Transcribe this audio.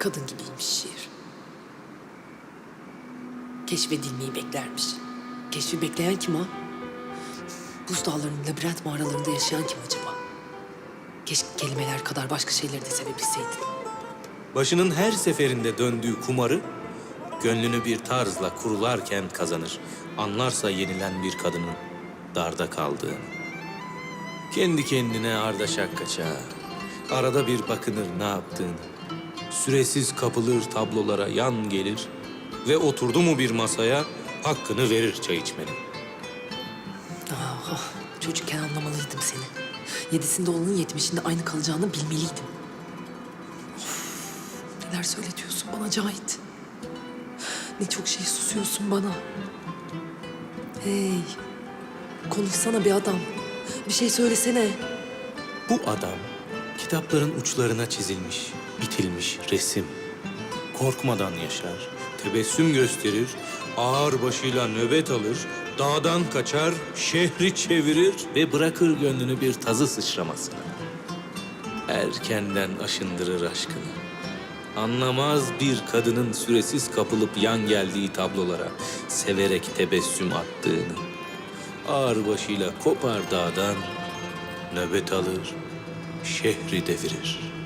Kadın gibiymiş şiir. Keşfedilmeyi beklermiş. Keşfi bekleyen kim ha? Buz dağlarının labirent mağaralarında yaşayan kim acaba? Keşke kelimeler kadar başka şeyleri de sevebilseydin. Başının her seferinde döndüğü kumarı, gönlünü bir tarzla kurularken kazanır. Anlarsa yenilen bir kadının darda kaldığını. Kendi kendine ardaşak kaça, arada bir bakınır ne yaptığını. Süresiz kapılır tablolara yan gelir ve oturdu mu bir masaya hakkını verir çay içmenin. Ah, ah, çocukken anlamalıydım seni. Yedisinde olanın yetmişinde aynı kalacağını bilmeliydim. Of, neler söyletiyorsun bana Cahit. Ne çok şey susuyorsun bana. Hey, konuşsana bir adam. Bir şey söylesene. Bu adam kitapların uçlarına çizilmiş, bitilmiş resim. Korkmadan yaşar, tebessüm gösterir, ağır başıyla nöbet alır, dağdan kaçar, şehri çevirir ve bırakır gönlünü bir tazı sıçramasına. Erkenden aşındırır aşkını. Anlamaz bir kadının süresiz kapılıp yan geldiği tablolara severek tebessüm attığını. Ağır başıyla kopar dağdan, nöbet alır, şehri devirir.